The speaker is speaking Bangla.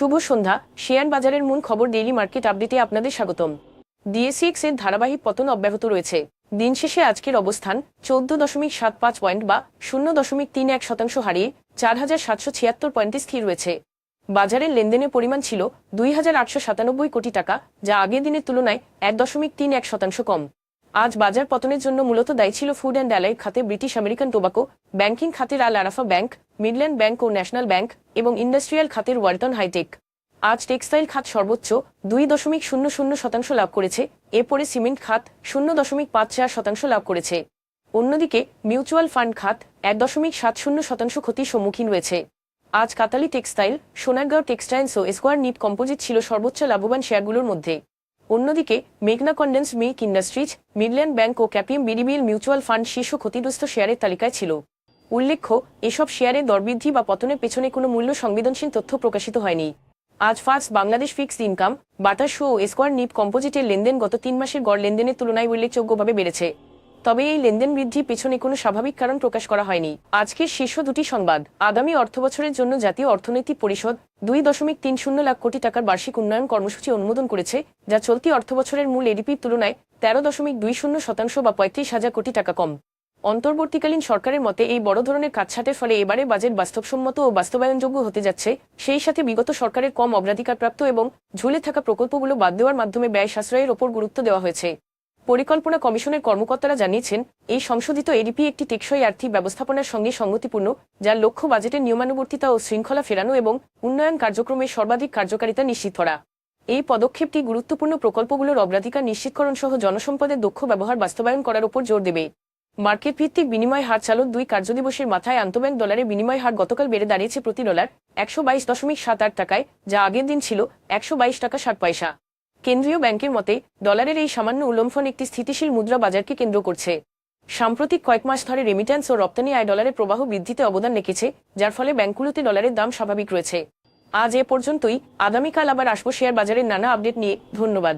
শুভ সন্ধ্যা। শেয়ার বাজারের মূল খবর ডেইলি মার্কেট আপডেটে আপনাদের স্বাগতম। ডিএসিএক্স এর ধারাবাহিক পতন অব্যাহত রয়েছে। দিন শেষে আজকের অবস্থান চোদ্দ দশমিক সাত পাঁচ পয়েন্ট বা শূন্য দশমিক তিন এক শতাংশ হারিয়ে চার হাজার সাতশো ছিয়াত্তর পয়েন্টে স্থির রয়েছে। বাজারের লেনদেনের পরিমাণ ছিল দুই হাজার আটশো সাতানব্বই কোটি টাকা, যা আগের দিনের তুলনায় এক দশমিক তিন এক শতাংশ কম। আজ বাজার পতনের জন্য মূলত দায়ী ছিল ফুড অ্যান্ড অ্যালাইড খাতে ব্রিটিশ আমেরিকান টোবাকো ব্যাংকিং খাতের Al Arafah bank Midland bank ও ন্যাশনাল ব্যাংক এবং ইন্ডাস্ট্রিয়াল খাতের ওয়ার্টন হাইটেক আজ টেক্সটাইল খাত সর্বোচ্চ দুই দশমিক শূন্য শূন্য শতাংশ লাভ করেছে, এরপরে সিমেন্ট খাত শূন্য দশমিক পাঁচ চার শতাংশ লাভ করেছে। অন্যদিকে মিউচুয়াল ফান্ড খাত এক দশমিক সাত শূন্য শতাংশ ক্ষতির সম্মুখীন রয়েছে। আজ কাতালি টেক্সটাইল সোনারগাঁও টেক্সটাইলস ও স্কোয়ার নিট কম্পোজিট ছিল সর্বোচ্চ লাভবান শেয়ারগুলোর মধ্যে। অন্যদিকে মেঘনা condense milk industries Midland bank ও ক্যাপিএম বিডিবিএল মিউচুয়াল ফান্ড শীর্ষ ক্ষতিগ্রস্ত শেয়ারের তালিকায় ছিল। উল্লেখ্য, এসব শেয়ারের দরবৃদ্ধি বা পতনের পেছনে কোনো মূল্য সংবেদনশীল তথ্য প্রকাশিত হয়নি। আজ ফার্স্ট বাংলাদেশ ফিক্সড ইনকাম বাতাস ও স্কোয়ার নিপ কম্পোজিটের লেনদেন গত তিন মাসের গড় লেনদেনের তুলনায় উল্লেখযোগ্যভাবে বেড়েছে। তবে এই লেনদেন বৃদ্ধি পেছনে কোনো স্বাভাবিক কারণ প্রকাশ করা হয়নি। আজকের শীর্ষ দুটি সংবাদ। আগামী অর্থবছরের জন্য জাতীয় অর্থনৈতিক পরিষদ দুই দশমিক তিন শূন্য লাখ কোটি টাকার বার্ষিক উন্নয়ন কর্মসূচি অনুমোদন করেছে, যা চলতি অর্থবছরের মূল এডিপির তুলনায় তেরো দশমিক দুই শূন্য শতাংশ বা পঁয়ত্রিশ হাজার কোটি টাকা কম। অন্তর্বর্তীকালীন সরকারের মতে এই বড় ধরনের কাটছাটের ফলে এবারে বাজেট বাস্তবসম্মত ও বাস্তবায়নযোগ্য হতে যাচ্ছে। সেই সাথে বিগত সরকারের কম অগ্রাধিকারপ্রাপ্ত এবং ঝুলে থাকা প্রকল্পগুলো বাদ দেওয়ার মাধ্যমে ব্যয় সাশ্রয়ের ওপর গুরুত্ব দেওয়া হয়েছে। পরিকল্পনা কমিশনের কর্মকর্তারা জানিয়েছেন, এই সংশোধিত এডিপি একটি টেকসই আর্থিক ব্যবস্থাপনার সঙ্গে সঙ্গতিপূর্ণ যার লক্ষ্য বাজেটের নিয়মানুবর্তিতা ও শৃঙ্খলা ফেরানো এবং উন্নয়ন কার্যক্রমের সর্বাধিক কার্যকারিতা নিশ্চিত করা। এই পদক্ষেপটি গুরুত্বপূর্ণ প্রকল্পগুলোর অগ্রাধিকার নিশ্চিতকরণ সহ জনসম্পদের দক্ষ ব্যবহার বাস্তবায়ন করার উপর জোর দেবে। মার্কেট ভিত্তিক বিনিময় হার চালক দুই কার্যদিবসের মাথায় আন্তঃব্যাংক ডলারের বিনিময় হার গতকাল বেড়ে দাঁড়িয়েছে প্রতি ডলার একশো বাইশ দশমিক সাত আট টাকায়, যা আগের দিন ছিল একশো বাইশ টাকা ষাট পয়সা। কেন্দ্রীয় ব্যাংকের মতে, ডলারের এই সামান্য উল্লম্ফন একটি স্থিতিশীল মুদ্রা বাজারকে কেন্দ্র করছে। সাম্প্রতিক কয়েক মাস ধরে রেমিট্যান্স ও রপ্তানি আয় ডলারের প্রবাহ বৃদ্ধিতে অবদান রেখেছে, যার ফলে ব্যাংকগুলোতে ডলারের দাম স্বাভাবিক রয়েছে। আজ এ পর্যন্তই। আগামীকাল আবার আসব শেয়ার বাজারের নানা আপডেট নিয়ে। ধন্যবাদ।